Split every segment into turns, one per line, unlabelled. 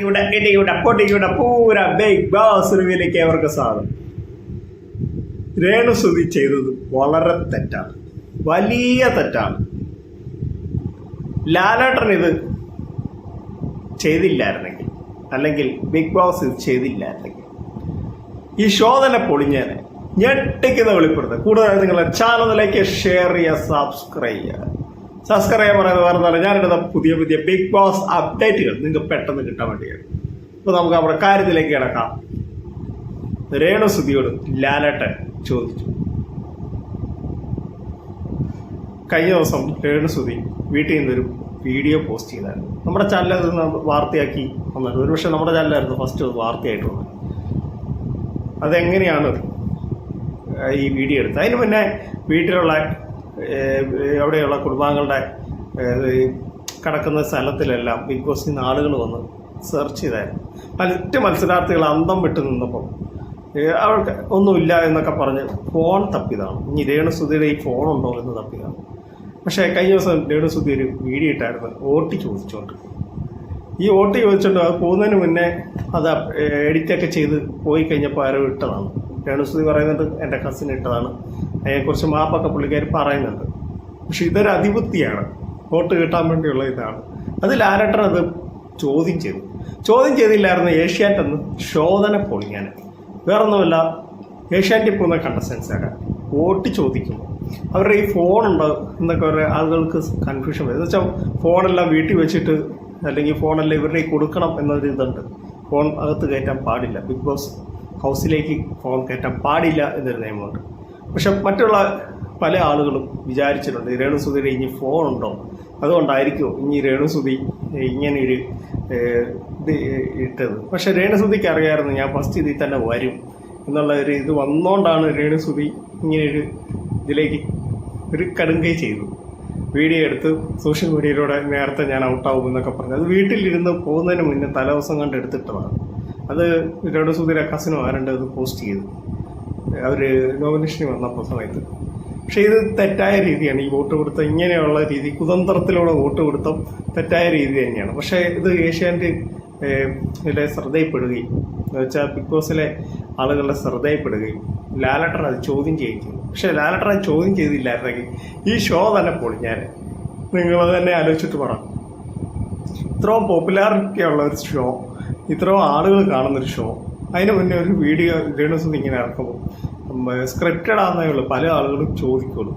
ഇവിടെ ഇടിയുടെ പൊടിയുടെ പൂര ബിഗ് ബോസ് അവർക്ക് സ്വാഗതം. രേണുസുതി ചെയ്തത് വളരെ തെറ്റാണ്. വലിയ തെറ്റാണ്. ലാലേട്ടൻ ഇത് ചെയ്തില്ലായിരുന്നെങ്കിൽ അല്ലെങ്കിൽ ബിഗ് ബോസ് ഇത് ചെയ്തില്ലായിരുന്നെങ്കിൽ ഈ ഷോ തന്നെ പൊളിഞ്ഞേനെ. ഞെട്ടിക്കുന്ന വെളിപ്പെടുത്തുക കൂടുതൽ നിങ്ങളെ ചാനലിലേക്ക് ഷെയർ ചെയ്യുക സബ്സ്ക്രൈബ് ചെയ്യുക. സബ്സ്ക്രൈബ് പറയുന്നത് വേറെ പറയുക ഞാനിടുന്ന പുതിയ പുതിയ ബിഗ് ബോസ് അപ്ഡേറ്റുകൾ നിങ്ങൾക്ക് പെട്ടെന്ന് കിട്ടാൻ വേണ്ടിയാണ് അപ്പോൾ നമുക്ക് നമ്മുടെ കാര്യത്തിലേക്ക് കിടക്കാം. രേണുസുതിയോട് ലാലട്ടൻ ചോദിച്ചു. കഴിഞ്ഞ ദിവസം രേണുസുതി വീട്ടിൽ നിന്നൊരു വീഡിയോ പോസ്റ്റ് ചെയ്തായിരുന്നു. നമ്മുടെ ചാനലിൽ അത് ന- വാർത്തയാക്കി വന്നത് ഒരുപക്ഷെ നമ്മുടെ ചാനലായിരുന്നു ഫസ്റ്റ് വാർത്തയായിട്ട് വന്നത്. അതെങ്ങനെയാണ് ഈ വീഡിയോ എടുത്തത്? അതിന് മുന്നേ വീട്ടിലുള്ള അവിടെയുള്ള കുടുംബാംഗങ്ങളുടെ കിടക്കുന്ന സ്ഥലത്തിലെല്ലാം ബിഗ് ബോസിൽ നിന്ന് ആളുകൾ വന്ന് സെർച്ച് ചെയ്തായിരുന്നു. മറ്റ് മത്സരാർത്ഥികൾ അന്തം വിട്ട് നിന്നപ്പം അവൾക്ക് ഒന്നുമില്ല എന്നൊക്കെ പറഞ്ഞ് ഫോൺ തപ്പിയതാണ്. ഇനി രേണുസുതിയുടെ ഈ ഫോൺ ഉണ്ടോ എന്ന് തപ്പിയതാണ്. പക്ഷേ കഴിഞ്ഞ ദിവസം രേണുസുതി ഒരു വീഡിയോ ഇട്ടായിരുന്നു ഓട്ടി ചോദിച്ചുകൊണ്ട് ഈ ഓട്ട് ചോദിച്ചുകൊണ്ട് അത് പോകുന്നതിന് മുന്നേ അത് എഡിറ്റൊക്കെ ചെയ്ത് പോയി കഴിഞ്ഞപ്പോൾ ആരോ ഇട്ടതാണ്. രേണുസുതി പറയുന്നുണ്ട് എന്റെ കസിൻ ഇട്ടതാണ്. അതിനെക്കുറിച്ച് മാപ്പൊക്കെ പുള്ളിക്കാർ പറയുന്നുണ്ട്. പക്ഷെ ഇതൊരു അതിബുദ്ധിയാണ് വോട്ട് കിട്ടാൻ വേണ്ടിയുള്ള ഇതാണ്. അത് ലാലട്ടൻ അത് ചോദ്യം ചെയ്തു. ചോദ്യം ചെയ്തില്ലായിരുന്നു ഏഷ്യാറ്റ് എന്ന് ശോധന പൊളിയാൻ വേറൊന്നുമല്ല ഏഷ്യാറ്റിൽ പോകുന്ന കണ്ടസ്റ്റൻസാണ് വോട്ട് ചോദിക്കുമ്പോൾ അവരുടെ ഈ ഫോണുണ്ട് എന്നൊക്കെ ഒരു ആളുകൾക്ക് കൺഫ്യൂഷൻ വരും. എന്നുവെച്ചാൽ ഫോണെല്ലാം വീട്ടിൽ വെച്ചിട്ട് അല്ലെങ്കിൽ ഫോണെല്ലാം ഇവരുടെ കൊടുക്കണം എന്നൊരു ഇതുണ്ട്. ഫോൺ അകത്ത് കയറ്റാൻ പാടില്ല. ബിഗ് ബോസ് ഹൗസിലേക്ക് ഫോൺ കയറ്റാൻ പാടില്ല എന്നൊരു നിയമമുണ്ട്. പക്ഷെ മറ്റുള്ള പല ആളുകളും വിചാരിച്ചിട്ടുണ്ട് രേണുസുതിയുടെ ഇനി ഫോൺ ഉണ്ടോ? അതുകൊണ്ടായിരിക്കുമോ ഇനി രേണുസുതി ഇങ്ങനെ ഒരു ഏഹ്, ഇത് ഇട്ടത്. പക്ഷെ രേണുസുതിക്ക് അറിയാമായിരുന്നു ഞാൻ ഫസ്റ്റ് ഇതിൽ തന്നെ വരും എന്നുള്ള ഒരു ഇത് വന്നുകൊണ്ടാണ് രേണുസുതി ഇങ്ങനെ ഒരു ഇതിലേക്ക് ഒരു കടുങ്കൈ ചെയ്തു. വീഡിയോ എടുത്ത് സോഷ്യൽ മീഡിയയിലൂടെ നേരത്തെ ഞാൻ ഔട്ടാവും എന്നൊക്കെ പറഞ്ഞു. അത് വീട്ടിലിരുന്ന് പോകുന്നതിന് മുന്നേ തലേദിവസം കണ്ട് എടുത്തിട്ടതാണ്. അത് രണ്ട് സുധീര കസിനോ ആരുണ്ട് അത് പോസ്റ്റ് ചെയ്തു. അവർ നോമിനേഷന് വന്നപ്പോൾ സമയത്ത്. പക്ഷേ ഇത് തെറ്റായ രീതിയാണ്. ഈ വോട്ട് കൊടുത്ത ഇങ്ങനെയുള്ള രീതി കുതന്ത്രത്തിലൂടെ വോട്ട് കൊടുത്ത തെറ്റായ രീതി തന്നെയാണ്. പക്ഷേ ഇത് ഏഷ്യാന്റെ ശ്രദ്ധയിൽപ്പെടുകയും എന്ന് വെച്ചാൽ ബിഗ് ബോസിലെ ആളുകളുടെ ശ്രദ്ധയിൽപ്പെടുകയും ലാലട്ടർ അത് ചോദ്യം ചെയ്യുകയും പക്ഷേ ലാലട്ടർ അത് ചോദ്യം ചെയ്തില്ലായിരുന്നെങ്കിൽ ഈ ഷോ തന്നെ പൊളിഞ്ഞാൽ നിങ്ങൾ തന്നെ ആലോചിച്ചിട്ട് പറ. ഇത്രയും പോപ്പുലാരിറ്റി ഉള്ള ഒരു ഷോ ഇത്രയും ആളുകൾ കാണുന്നൊരു ഷോ അതിന് മുന്നേ ഒരു വീഡിയോ രേണുസുതി ഇങ്ങനെ ഇറക്കുമ്പോൾ സ്ക്രിപ്റ്റഡ് ആണെന്നേ ഉള്ളൂ. പല ആളുകളും ചോദിക്കുള്ളൂ.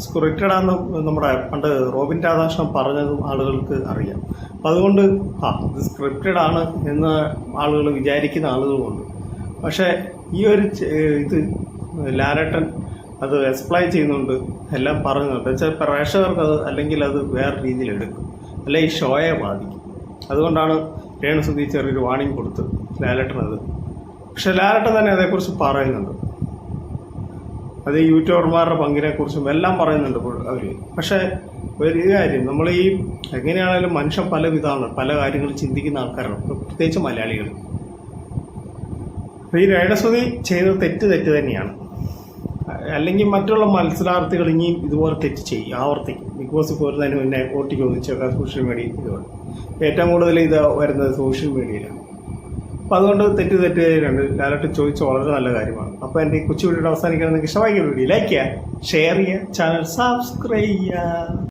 സ്ക്രിപ്റ്റഡ് ആണെന്ന് നമ്മുടെ പണ്ട് റോബിൻ രാധാകൃഷ്ണൻ പറഞ്ഞതും ആളുകൾക്ക് അറിയാം. അപ്പം അതുകൊണ്ട് ആ ഇത് സ്ക്രിപ്റ്റഡ് ആണ് എന്ന് ആളുകൾ വിചാരിക്കുന്ന ആളുകളുമുണ്ട്. പക്ഷേ ഈ ഒരു ഇത് ലാലേട്ടൻ അത് എക്സ്പ്ലൈൻ ചെയ്യുന്നുണ്ട് എല്ലാം പറയുന്നുണ്ട് വെച്ചാൽ പ്രേക്ഷകർക്ക് അത് അല്ലെങ്കിൽ അത് വേറെ രീതിയിൽ എടുക്കും. അല്ലെ ഈ ഷോയെ ബാധിക്കും. അതുകൊണ്ടാണ് രേണുസുതി ചെറിയൊരു വാണിംഗ് കൊടുത്ത് ലാലട്ടനത് പക്ഷെ ലാലട്ടൻ തന്നെ അതേക്കുറിച്ച് പറയുന്നുണ്ട്. അത് യൂട്യൂബർമാരുടെ പങ്കിനെ കുറിച്ചും എല്ലാം പറയുന്നുണ്ട് അവർ പക്ഷേ ഒരു കാര്യം നമ്മൾ ഈ എങ്ങനെയാണെങ്കിലും മനുഷ്യൻ പല വിധമാണ് പല കാര്യങ്ങൾ ചിന്തിക്കുന്ന ആൾക്കാരാണ് പ്രത്യേകിച്ച് മലയാളികൾ. ഈ രേണസ്വതി ചെയ്തത് തെറ്റ് തെറ്റ് തന്നെയാണ്. അല്ലെങ്കിൽ മറ്റുള്ള മത്സരാർത്ഥികൾ ഇനിയും ഇതുപോലെ തെറ്റ് ചെയ്യും ആവർത്തിക്കും. ബോസ് പോരുന്നതിന് മുന്നേ ഓട്ടി ചോദിച്ചൊക്കെ സോഷ്യൽ മീഡിയ ഇതുകൊണ്ട് ഏറ്റവും കൂടുതൽ ഇത് വരുന്നത് സോഷ്യൽ മീഡിയയിലാണ് അപ്പോൾ അതുകൊണ്ട് തെറ്റ് തെറ്റ് രണ്ട് ഡയറക്റ്റ് ചോദിച്ച വളരെ നല്ല കാര്യമാണ്. അപ്പോൾ എന്റെ ഈ കൊച്ചു വീഡിയോ അവസാനിക്കണം നിങ്ങൾക്ക് ഇഷ്ടമായി വീഡിയോ ലൈക്ക് ചെയ്യുക ഷെയർ ചെയ്യുക ചാനൽ സബ്സ്ക്രൈബ് ചെയ്യുക.